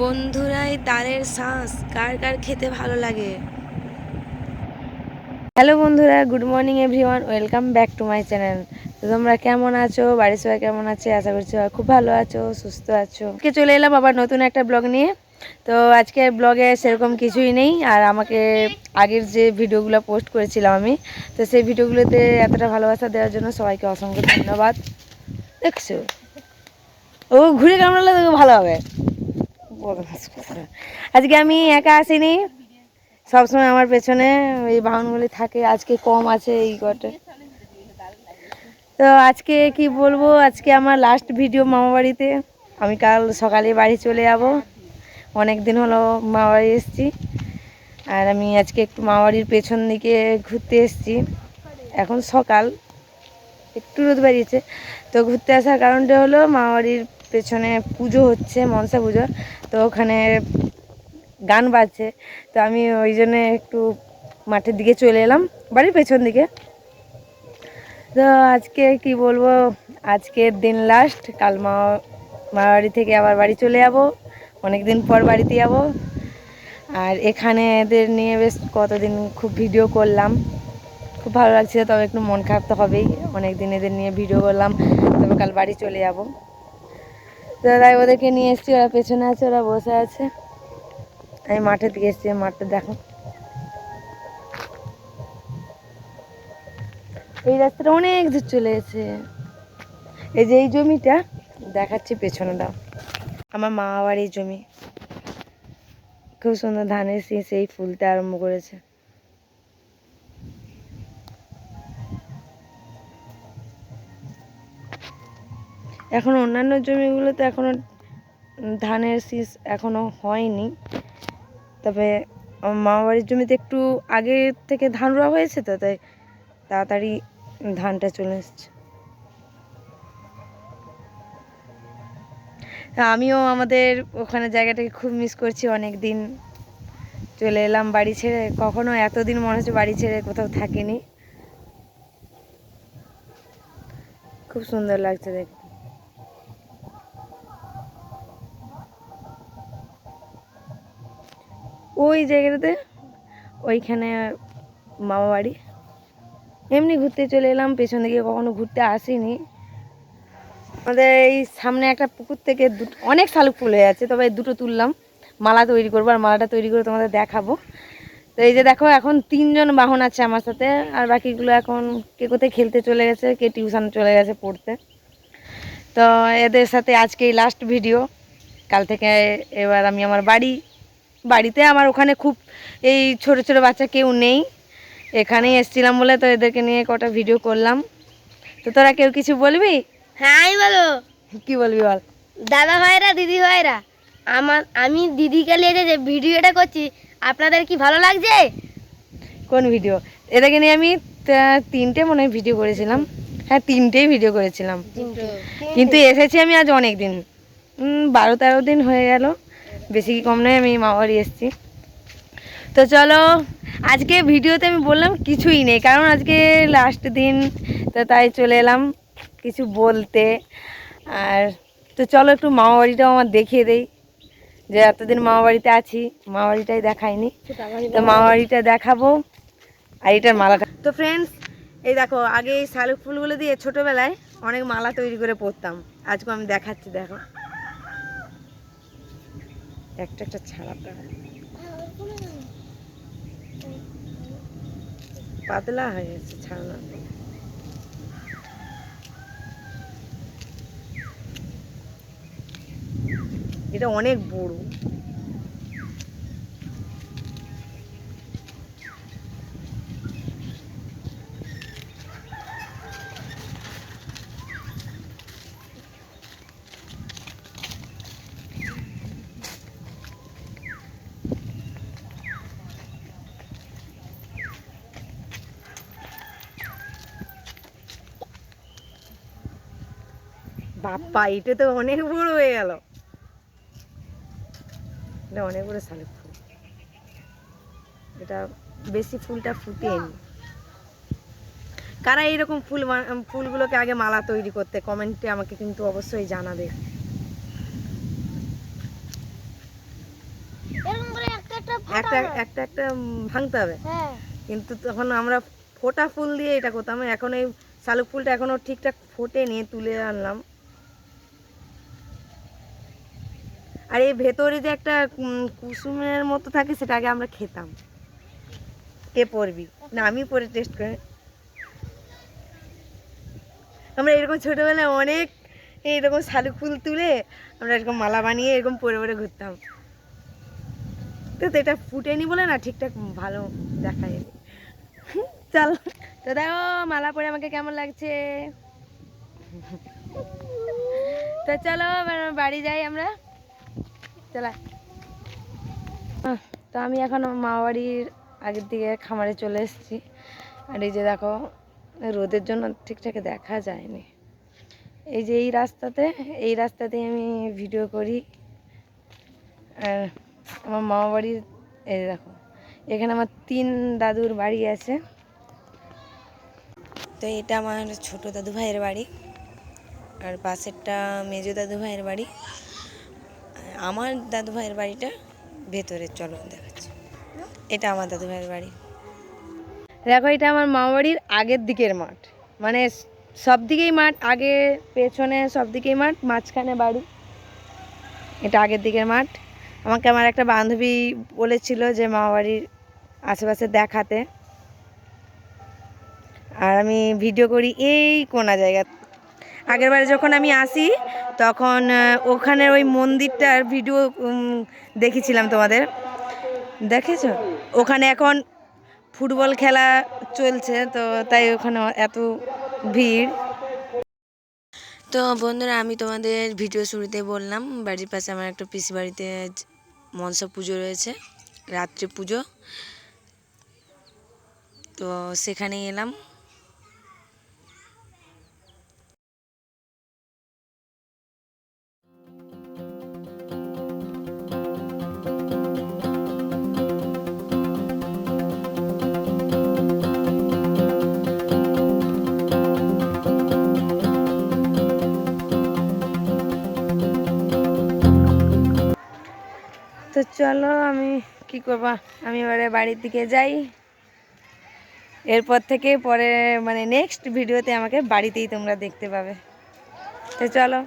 বন্ধুরাই তারের শ্বাস কার কার খেতে ভালো লাগে? হ্যালো বন্ধুরা, good morning everyone, welcome back to my channel. তো তোমরা কেমন আছো? বাড়ির সবাই কেমন আছে? আশা করছি খুব ভালো আছো, সুস্থ আছো। আজকে চলে এলাম আবার নতুন একটা ব্লগ নিয়ে। তো আজকে ব্লগে সেরকম কিছুই নেই, আর আমাকে আগের যে ভিডিওগুলো পোস্ট করেছিলাম আমি, তো সেই ভিডিওগুলোতে এতটা ভালোবাসা দেওয়ার জন্য সবাইকে অসংখ্য ধন্যবাদ। দেখছ? ও, ঘুরে কামড়ালে তোকে ভালো হবে। আজকে আমি একা আসিনি। সবসময় আমার পেছনে এই বাহনগুলি থাকে। আজকে কম আছে এই কটে। তো আজকে কি বলব? আজকে আমার লাস্ট ভিডিও মামা বাড়িতে আমি কাল সকালে বাড়ি চলে যাব। অনেক দিন হলো মামা বাড়ি এসেছি। আর আমি আজকে একটু মামা বাড়ির পেছন দিকে ঘুরতে এসেছি। এখন সকাল। একটু রোদ বাড়িয়েছে তো ঘুরতে আসার কারণটা হলো মামা বাড়ির পেছনে পুজো হচ্ছে, মনসা পুজো তো ওখানে গান বাজছে। তো আমি ওই জন্যে একটু মাঠের দিকে চলে এলাম, বাড়ির পেছন দিকে। তো আজকে কি বলব, আজকের দিন লাস্ট কাল মা মা বাড়ি থেকে আবার বাড়ি চলে যাব। অনেক দিন পর বাড়িতে যাব। আর এখানে এদের নিয়ে বেশ কতদিন খুব ভিডিও করলাম। খুব ভালো লাগছিল, তবে একটু মন খারাপ তো হবেই। অনেক দিন এদের নিয়ে ভিডিও করলাম, তবে কাল বাড়ি চলে যাব। তাই ওদেরকে নিয়ে এসেছি, ওরা পেছনে আছে, ওরা বসে আছে। আমি মাঠের দিকে এসেছি মাঠটা দেখো। এই রাস্তাটা অনেক দূর চলে গেছে। এই যে এই জমিটা, দেখাচ্ছি পেছনটা আমার মা বাড়ির জমি। খুব সুন্দর ধানের শীষ, এই ফুলতে আরম্ভ করেছে। এখন অন্যান্য জমিগুলোতে এখনও ধানের শীষ এখনও হয়নি। তবে মামা বাড়ির জমিতে একটু আগে থেকে ধান রোয়া হয়েছে তো, তাই তাড়াতাড়ি ধানটা চলে এসছে। আমিও আমাদের ওখানে জায়গাটাকে খুব মিস করছি অনেক দিন চলে এলাম বাড়ি ছেড়ে। কখনো এতদিন মনে হচ্ছে বাড়ি ছেড়ে কোথাও থাকিনি। খুব সুন্দর লাগছে দেখতে। ওই জায়গাটাতে, ওইখানে মামা বাড়ি এমনি ঘুরতে চলে এলাম, পেছন দিকে কখনো ঘুরতে আসিনি। আমাদের এই সামনে একটা পুকুর থেকে অনেক শালুক ফুল হয়ে আছে, তবে দুটো তুললাম। মালা তৈরি করব আর মালাটা তৈরি করে তোমাদের দেখাবো। তো এই যে দেখো, এখন তিনজন বাহন আছে আমার সাথে, আর বাকিগুলো এখন কে কোথায় খেলতে চলে গেছে, কে টিউশন চলে গেছে পড়তে। তো এদের সাথে আজকে লাস্ট ভিডিও কাল থেকে এবার আমি আমার বাড়ি বাড়িতে আমার ওখানে খুব এই ছোট ছোট বাচ্চা কেউ নেই। এখানেই এসছিলাম বলে তো এদেরকে নিয়ে কটা ভিডিও করলাম। তো তোরা কেউ কিছু বলবি? হ্যাঁ বলো কি বলবি বল? দাদা ভাইরা দিদি ভাইরা আমার আমি দিদিকে নিয়ে যে ভিডিওটা করছি আপনাদের কি ভালো লাগছে? কোন ভিডিও এদেরকে নিয়ে আমি তিনটে মনে হয় ভিডিও করেছিলাম। হ্যাঁ তিনটেই ভিডিও করেছিলাম। কিন্তু এসেছি আমি আজ অনেক দিন বারো তেরো দিন হয়ে গেল। বেশি কি কম নয়, আমি মামারি এসেছি। তো চলো, আজকে ভিডিওতে আমি বললাম কিছুই নেই, কারণ আজকে লাস্ট দিন, তো তাই চলে এলাম কিছু বলতে। আর তো চলো একটু মামা বাড়িটাও আমার দেখিয়ে দেই, যে এতদিন মামা বাড়িতে আছি মামা বাড়িটাই দেখাইনি। তো মামা বাড়িটা দেখাবো, আর এটার মালাটা। তো ফ্রেন্ডস এই দেখো, আগে এই শালুক ফুলগুলো দিয়ে ছোটোবেলায় অনেক মালা তৈরি করে পরতাম আজকে আমি দেখাচ্ছি, দেখো। একটা একটা ছাড়া। পাতলা হয়ে গেছে ছাড়া এটা অনেক বড় বাপ্পা এটা তো অনেক বড় হয়ে গেল। এটা অনেক বড় শালিক ফুল। এটা বেশি ফুলটা ফুটেনি। কারা এইরকম ফুল ফুলগুলোকে আগে মালা তৈরি করতে কমেন্টে আমাকে কিন্তু অবশ্যই জানাবে। একটা একটা একটা ভাঙতে হবে। হ্যাঁ। কিন্তু তখন আমরা ফোটা ফুল দিয়ে এটা করতাম। এখন এই শালুক ফুলটা এখনও ঠিকঠাক ফোটে নিয়ে তুলে আনলাম। আর এই ভেতরে যে একটা কুসুমের মতো থাকে, সেটা আগে আমরা খেতাম। কে পরবি? না আমি পরে টেস্ট করে। আমরা এরকম ছোটোবেলায় অনেক এইরকম শালুক ফুল তুলে আমরা এরকম মালা বানিয়ে এরকম পরে পরে ঘুরতাম। তো এটা ফুটেনি বলে না ঠিকঠাক ভালো দেখা যায়নি চল। তো দেখো, মালা পরে আমাকে কেমন লাগছে? তো চলো বাড়ি যাই আমরা। চলা তো আমি এখন মা বাড়ির আগের দিকে খামারে চলে এসেছি। আর এই যে দেখো, রোদের জন্য ঠিকঠাক দেখা যায়নি। এই যে এই রাস্তাতে এই রাস্তাতে আমি ভিডিও করি। আর আমার মামা বাড়ির এই দেখো, এখানে আমার তিন দাদুর বাড়ি আছে। তো এটা আমার ছোট দাদু ভাইয়ের বাড়ি। আর পাশেরটা মেজো দাদু ভাইয়ের বাড়ি। আমার দাদু ভাইয়ের বাড়িটা ভেতরে, চলো দেখাচ্ছি। এটা আমার দাদু ভাইয়ের বাড়ি। দেখো, এটা আমার মামা বাড়ির আগের দিকের মাঠ। মানে সব দিকেই মাঠ, আগে, পেছনে সব দিকেই মাঠ, মাঝখানে বাড়ি। এটা আগের দিকের মাঠ। আমাকে আমার একটা বান্ধবী বলেছিল যে মামা বাড়ির আশেপাশে দেখাতে। আর আমি ভিডিও করি এই কোনা জায়গা আগের বারে যখন আমি আসি, তখন ওখানের ওই মন্দিরটার ভিডিও দেখেছিলাম তোমাদের। দেখেছ? ওখানে এখন ফুটবল খেলা চলছে, তো তাই ওখানে এত ভিড়। তো বন্ধুরা, আমি তোমাদের ভিডিও শুরুতে বললাম, বাড়ির পাশে আমার একটা পিসি বাড়িতে মনসা পুজো রয়েছে, রাত্রি পুজো। তো সেখানে এলাম। তো চলো আমি কি করব? আমি এবারে বাড়ির দিকে যাই। এরপর থেকে পরে মানে নেক্সট ভিডিওতে আমাকে বাড়িতেই তোমরা দেখতে পাবে। তো চলো।